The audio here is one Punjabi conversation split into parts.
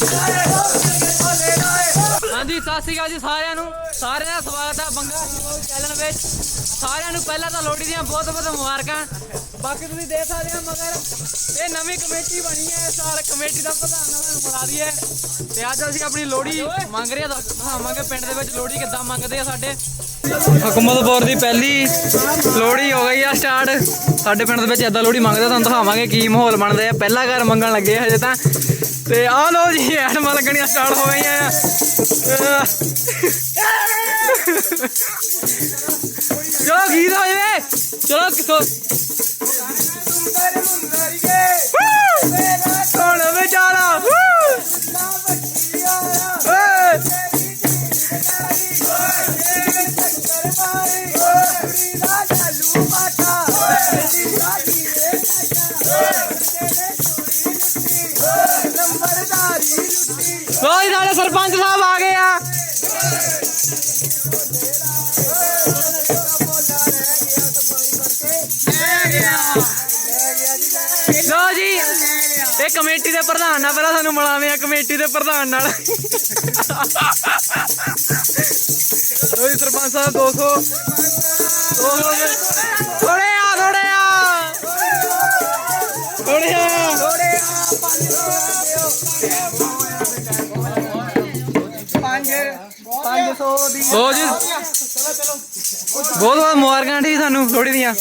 ਹਾਂਜੀ ਸਤਿ ਸ਼੍ਰੀ ਅਕਾਲ ਜੀ ਸਾਰਿਆਂ ਨੂੰ। ਸਾਰਿਆਂ ਦਾ ਸਵਾਗਤ ਹੈ ਬੰਗਾ ਚੈਨਲ ਵਿੱਚ। ਸਾਰਿਆਂ ਨੂੰ ਪਹਿਲਾਂ ਤਾਂ ਲੋਹੜੀ ਦੀਆਂ ਬਹੁਤ ਬਹੁਤ ਮੁਬਾਰਕਾਂ। ਬਾਕੀ ਤੁਸੀਂ ਦੇਖ ਸਕਦੇ ਹੋ ਮਗਰ ਇਹ ਨਵੀਂ ਕਮੇਟੀ ਬਣੀ ਹੈ। ਇਸ ਸਾਲ ਕਮੇਟੀ ਦਾ ਪ੍ਰਧਾਨ ਉਹਨਾਂ ਬਣਾ ਦਈਏ। ਤੇ ਅੱਜ ਅਸੀਂ ਆਪਣੀ ਲੋਹੜੀ ਮੰਗ ਰਹੇ ਦਿਖਾਵਾਂਗੇ ਪਿੰਡ ਦੇ ਵਿੱਚ ਲੋਹੜੀ ਕਿੱਦਾਂ ਮੰਗਦੇ ਆ ਸਾਡੇ। ਹਕੂਮਤਪੁਰ ਦੀ ਪਹਿਲੀ ਲੋਹੜੀ ਹੋ ਗਈ ਆ ਸਟਾਰਟ। ਸਾਡੇ ਪਿੰਡ ਦੇ ਵਿੱਚ ਏਦਾਂ ਲੋਹੜੀ ਮੰਗਦੇ ਆ, ਤੁਹਾਨੂੰ ਦਿਖਾਵਾਂਗੇ ਕੀ ਮਾਹੌਲ ਬਣਦਾ ਹੈ। ਪਹਿਲਾ ਘਰ ਮੰਗਣ ਲੱਗੇ ਹਜੇ ਤਾਂ। ਤੇ ਆ ਲੋ ਜੀ ਐਡਮਾਂ ਲੱਗਣੀਆਂ ਸਟਾਰਟ ਹੋ ਗਈਆਂ। ਆ ਚਲੋ ਗੀਤ ਹੋ ਜਾਵੇ। ਚਲੋ, ਕਿਥੋਂ? ਲੋ ਜੀ ਸਾਡੇ ਸਰਪੰਚ ਸਾਹਿਬ ਆ ਗਏ ਆ। ਲੋ ਜੀ, ਇਹ ਕਮੇਟੀ ਦੇ ਪ੍ਰਧਾਨ ਨਾਲ ਪਹਿਲਾਂ ਸਾਨੂੰ ਮਿਲਾਵੇਂ ਆ, ਕਮੇਟੀ ਦੇ ਪ੍ਰਧਾਨ ਨਾਲ। ਲੋ ਜੀ, ਸਰਪੰਚ ਸਾਹਿਬ 200 200 ਥੋੜੇ ਆ ਥੋੜੇ ਆ। ਥੋੜੇ ਆ। ਲੋ ਜੀ। ਬਹੁਤ ਬਹੁਤ ਮੁਬਾਰਕਾਂ ਜੀ ਤੁਹਾਨੂੰ ਲੋਹੜੀ ਦੀਆਂ।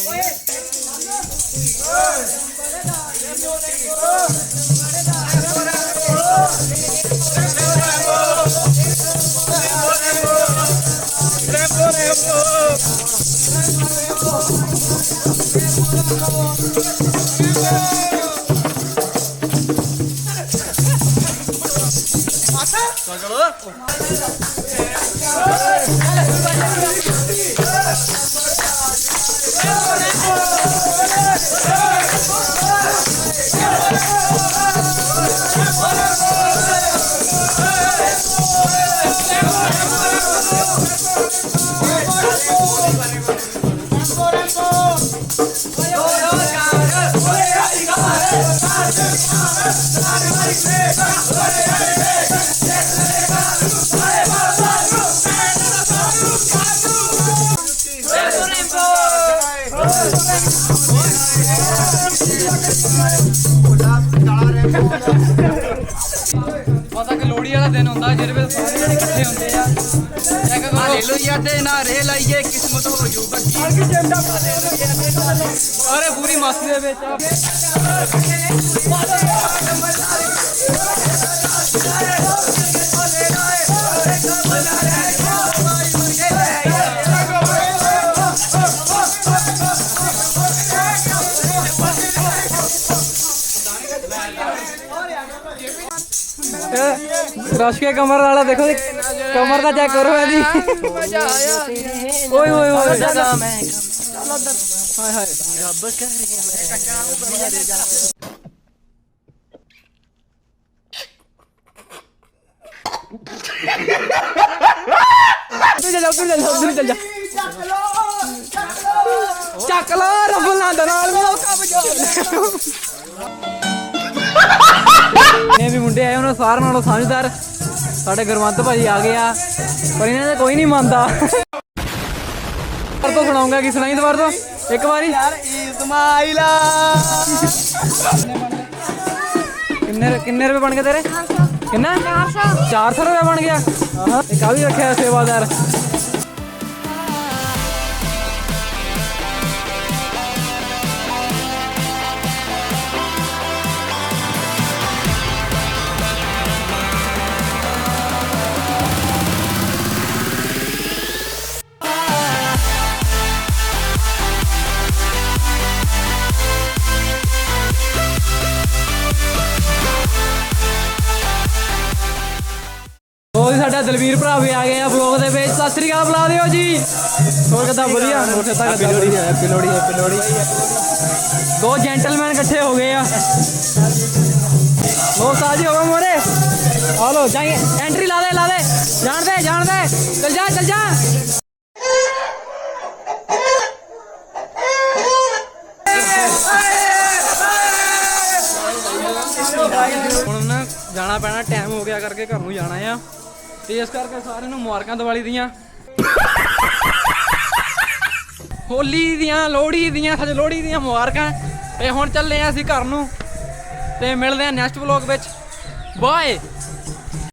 Hey! ਪਤਾ ਕਿ ਲੋਹੜੀ ਵਾਲਾ ਦਿਨ ਹੁੰਦਾ ਜਿਹਦੇ ਵਿੱਚ ਸਾਰੇ ਜਣੇ ਇਕੱਠੇ ਹੁੰਦੇ ਆ। ਚੈੱਕ ਕਰੋ। ਹਾਲੇਲੂਇਆ ਤੇ ਨਾਰੇ ਲਾਈਏ ਕਿਸਮਤ ਹੋ ਜੂ ਪੂਰੀ ਮਸਤੀ ਦੇ ਵਿੱਚ ਰਸ਼ ਕੇ ਕਮਰ ਵਾਲਾ ਦੇਖੋ ਜੀ, ਕਮਰ ਦਾ ਚੈੱਕ ਕਰੋ ਇਹਦੀ। ਓਏ ਓਏ ਓਏ। ਹਾਏ ਹਾਏ। ਉੱਧਰ ਚੱਲ ਜਾ ਉੱਧਰ ਚੱਲ ਜਾ ਚੱਲ ਜਾ। ਚੱਕ ਲੋ ਰੱਬ ਲਾਂਦਾ ਨਾਲ ਉਹ ਕੰਮ ਨੇ ਵੀ ਮੁੰਡੇ ਆਏ ਉਹਨਾਂ ਸਾਰਿਆਂ ਨਾਲੋਂ ਸਮਝਦਾਰ ਸਾਡੇ ਗੁਰਵੰਤ ਭਾਜੀ ਆ ਗਏ ਆ। ਪਰ ਇਹਨਾਂ ਦੇ ਕੋਈ ਨਹੀਂ ਮੰਨਦਾ। ਪਰ ਤੋਂ ਸੁਣਾਉਂਗਾ ਕਿ ਸੁਣਾਈ ਦੁਬਾਰ ਤੋਂ? ਇੱਕ ਵਾਰੀ। ਯਾਰ ਇਸਮਾਈਲਾ ਕਿੰਨੇ ਕਿੰਨੇ ਰੁਪਏ ਬਣ ਗਏ ਤੇਰੇ? ਕਿੰਨਾ? 400 400 ਰੁਪਏ ਬਣ ਗਿਆ। ਆਹ। ਆ ਵੀ ਰੱਖਿਆ ਸੇਵਾਦਾਰ। ਸਾਡਾ ਦਲਵੀਰ ਭਰਾ ਵੀ ਆ ਗਏ ਆ ਬਲੌਗ ਦੇ ਵਿੱਚ। ਸਤਿ ਸ੍ਰੀ ਅਕਾਲ ਬੁਲਾ ਦਿਓ ਜੀ। ਹੋਰ ਕਿੱਦਾਂ? ਵਧੀਆ। ਹੋਰ ਕਿੱਦਾਂ ਕਿੱਦਾਂ ਲੋੜੀ ਹੈਪੀ ਲੋੜੀ ਹੈਪੀ ਲੋੜੀ ਦੋ ਜੈਂਟਲਮੈਨ ਇਕੱਠੇ ਹੋ ਗਏ ਆ। ਲੋ ਸਾਜੀ ਹੋ ਗਏ ਮੋਰੇ? ਆ ਲੋ ਜਾਈਏ। ਐਂਟਰੀ ਲਾ ਦੇ ਲਾ ਦੇ। ਜਾਣ ਦੇ ਜਾਣ ਦੇ। ਚਲ ਜਾ ਚਲ ਜਾ। ਹੁਣ ਨਾ ਜਾਣਾ ਪੈਣਾ ਟਾਈਮ ਹੋ ਗਿਆ ਕਰਕੇ ਘਰ ਨੂੰ ਜਾਣਾ ਆ। ਤੇ ਇਸ ਕਰਕੇ ਸਾਰਿਆਂ ਨੂੰ ਮੁਬਾਰਕਾਂ ਦੀਵਾਲੀ ਦੀਆਂ। ਹੋਲੀ ਦੀਆਂ, ਲੋਹੜੀ ਦੀਆਂ ਸੱਚ ਲੋਹੜੀ ਦੀਆਂ ਮੁਬਾਰਕਾਂ। ਤੇ ਹੁਣ ਚੱਲੇ ਆ ਅਸੀਂ ਘਰ ਨੂੰ। ਤੇ ਮਿਲਦੇ ਆ ਨੈਕਸਟ ਵਲੌਗ ਵਿੱਚ। ਬਾਏ